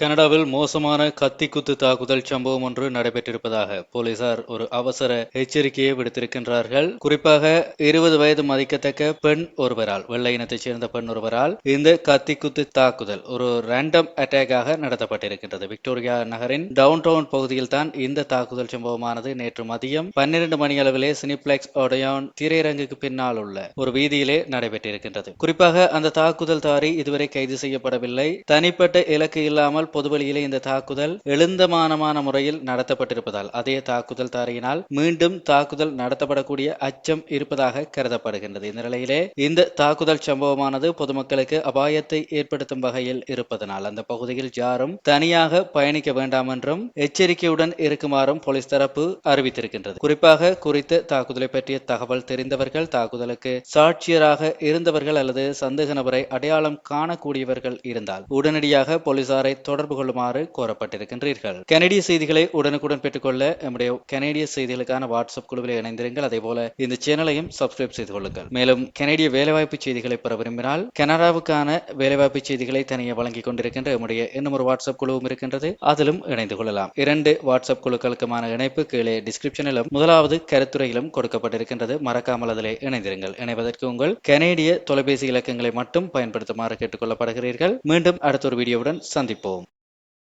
கனடாவில் மோசமான கத்திக்குத்து தாக்குதல் சம்பவம் ஒன்று நடைபெற்றிருப்பதாக போலீசார் ஒரு அவசர எச்சரிக்கையை விடுத்திருக்கின்றார்கள். குறிப்பாக இருபது வயது மதிக்கத்தக்க பெண் ஒருவரால் வெள்ளை இனத்தைச் சேர்ந்த பெண் ஒருவரால் இந்த கத்திக்குத்து தாக்குதல் ஒரு ரேண்டம் அட்டாக்காக நடத்தப்பட்டிருக்கின்றது. விக்டோரியா நகரின் டவுன் டவுன் பகுதியில் தான் இந்த தாக்குதல் சம்பவமானது நேற்று மதியம் பன்னிரண்டு மணி அளவிலே சினிப்ளெக்ஸ் ஒடையான் திரையரங்குக்கு பின்னால் உள்ள ஒரு வீதியிலே நடைபெற்றிருக்கின்றது. குறிப்பாக அந்த தாக்குதல் தாரி இதுவரை கைது செய்யப்படவில்லை. தனிப்பட்ட இலக்கு இல்லாமல் பொதுவெளியிலே இந்த தாக்குதல் எழுந்தமானமான முறையில் நடத்தப்பட்டிருப்பதால் அதே தாக்குதல் தாரியினால் மீண்டும் தாக்குதல் நடத்தப்படக்கூடிய அச்சம் இருப்பதாக கருதப்படுகின்றது. இந்த நிலையிலே இந்த தாக்குதல் சம்பவமானது பொதுமக்களுக்கு அபாயத்தை ஏற்படுத்தும் வகையில் இருப்பதனால் அந்த பகுதியில் யாரும் தனியாக பயணிக்க வேண்டாம் என்றும் எச்சரிக்கையுடன் இருக்குமாறும் போலீஸ் தரப்பு அறிவித்திருக்கின்றது. குறிப்பாக குறித்த தாக்குதலை பற்றிய தகவல் தெரிந்தவர்கள் தாக்குதலுக்கு சாட்சியராக இருந்தவர்கள் அல்லது சந்தேக நபரை அடையாளம் காணக்கூடியவர்கள் இருந்தால் உடனடியாக போலீசாரை தொடர்பு தொடர்பு கொள்ளுமாறு கோரப்பட்டிருக்கின்றீர்கள். கனடிய செய்திகளை உடனுக்குடன் பெற்றுக்கொள்ள நம்முடைய கனடிய செய்திகளுக்கான வாட்ஸ்அப் குழுவில் இணைந்திருங்கள். அதே போல இந்த சேனலையும் சப்ஸ்கிரைப் செய்து கொள்ளுங்கள். மேலும் கனடிய வேலைவாய்ப்பு செய்திகளை பெற விரும்பினால் கனடாவுக்கான வேலைவாய்ப்பு செய்திகளை தனியே வழங்கிக் கொண்டிருக்கின்ற நம்முடைய இன்னும் ஒரு வாட்ஸ்அப் குழுவும் இருக்கின்றது. அதிலும் இணைந்து கொள்ளலாம். இரண்டு வாட்ஸ்அப் குழுக்களுக்குமான இணைப்பு கீழே டிஸ்கிரிப்ஷனிலும் முதலாவது கருத்துரையிலும் கொடுக்கப்பட்டிருக்கின்றது. மறக்காமல் அதிலே இணைந்திருங்கள். இணைவதற்கு உங்கள் கனேடிய தொலைபேசி இலக்கங்களை மட்டும் பயன்படுத்துமாறு கேட்டுக்கொள்ளப்படுகிறீர்கள். மீண்டும் அடுத்த ஒரு வீடியோவுடன் சந்திப்போம்.